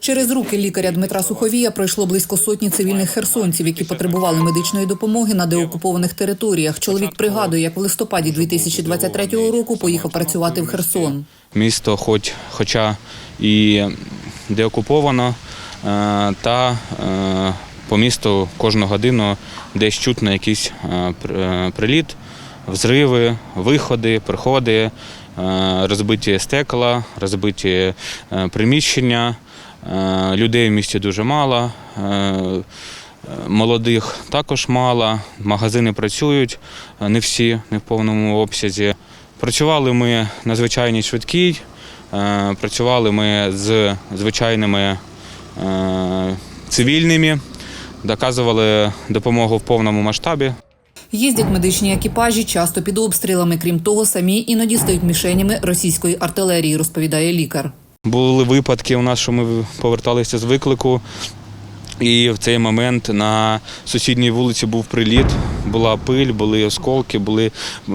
Через руки лікаря Дмитра Суховія пройшло близько сотні цивільних херсонців, які потребували медичної допомоги на деокупованих територіях. Чоловік пригадує, як в листопаді 2023 року поїхав працювати в Херсон. місто, хоч, хоча і деокуповано, е, та е, по місту кожну годину десь чутно якийсь е, пр- приліт, взриви, виходи, приходи, розбиті стекла, розбиті е, приміщення. Е, Людей в місті дуже мало. е, Молодих також мало, магазини працюють, е, не всі, не в повному обсязі. Працювали ми на звичайній швидкій, е, працювали ми з звичайними е, цивільними, доказували допомогу в повному масштабі. Їздять медичні екіпажі часто під обстрілами. Крім того, самі іноді стають мішенями російської артилерії, розповідає лікар. Були випадки у нас, що ми поверталися з виклику, і в цей момент на сусідній вулиці був приліт, була пиль, були осколки, були,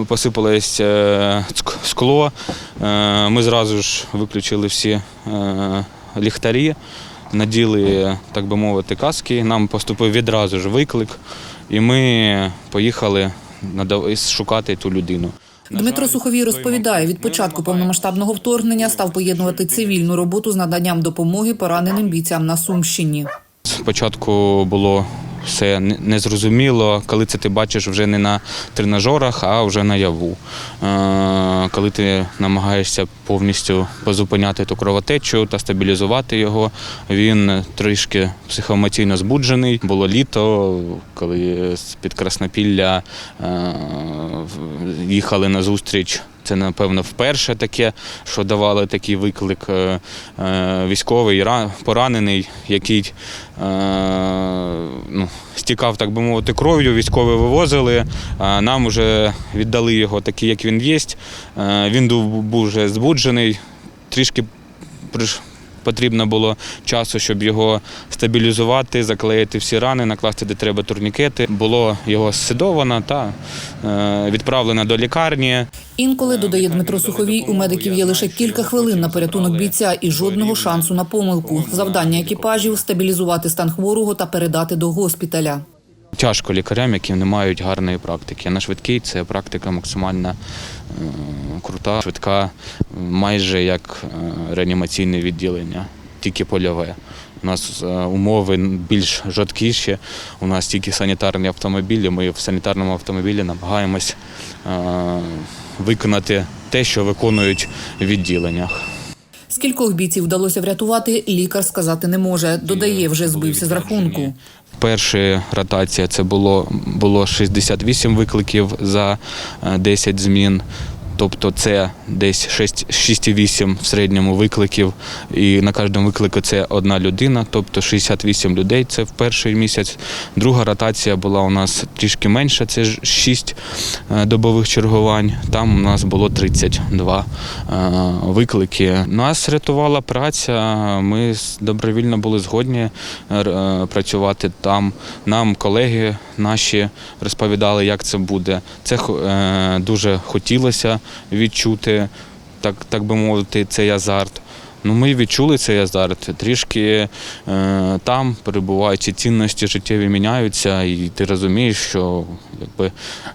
посипалось е, скло. Е, Ми зразу ж виключили всі е, ліхтарі, наділи, так би мовити, каски. Нам поступив відразу ж виклик, і ми поїхали шукати ту людину. Дмитро Суховій розповідає, від початку повномасштабного вторгнення став поєднувати цивільну роботу з наданням допомоги пораненим бійцям на Сумщині. Спочатку було все незрозуміло, коли це ти бачиш вже не на тренажерах, а вже наяву. Е, Коли ти намагаєшся повністю позупиняти ту кровотечу та стабілізувати його, він трішки психоемоційно збуджений. Було літо, коли з-під Краснопілля е, їхали на зустріч. Це, напевно, вперше таке, що давали такий виклик е, е, військовий поранений, який е, ну, стікав, так би мовити, кров'ю. Військові вивозили. А нам вже віддали його такий, як він є. Він був вже збуджений, трішки потрібно було часу, щоб його стабілізувати, заклеїти всі рани, накласти де треба турнікети. Було його седовано та е, відправлено до лікарні. Інколи додає Дмитро Суховій, у медиків є лише кілька хвилин на порятунок бійця і жодного шансу на помилку. Завдання екіпажів стабілізувати стан хворого та передати до госпіталя. Тяжко лікарям, які не мають гарної практики. На швидкій це практика максимально е, крута, швидка, майже як е, реанімаційне відділення, тільки польове. У нас е, умови більш жорсткіші, у нас тільки санітарні автомобілі. Ми в санітарному автомобілі намагаємось виконати те, що виконують в відділеннях. Скількох бійців вдалося врятувати, лікар сказати не може. Додає, вже збився з рахунку. Перша ротація це було, було 68 викликів за е, 10 змін. Тобто це десь 6 6,8 в середньому викликів, і на кожному виклику це одна людина, тобто 68 людей. Це в перший місяць. Друга ротація була у нас трішки менша, це ж 6 е, добових чергувань. Там у нас було 32 е, виклики. Нас рятувала праця. Ми добровільно були згодні е, працювати там. Нам колеги наші розповідали, як це буде. Це дуже хотілося відчути, так, так би мовити, цей азарт. Ну, ми відчули цей азарт. Трішки е, там, перебуваючи, цінності життєві міняються, і ти розумієш, що якби,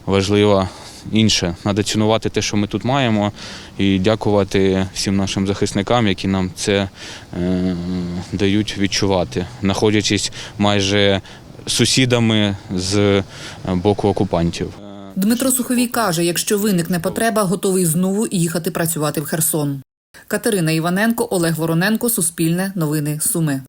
важливо інше. Треба цінувати те, що ми тут маємо, і дякувати всім нашим захисникам, які нам це е, дають відчувати, знаходячись майже сусідами з е, боку окупантів. Дмитро Суховій каже, якщо виникне потреба, готовий знову їхати працювати в Херсон. Катерина Іваненко, Олег Вороненко, Суспільне, Новини Суми.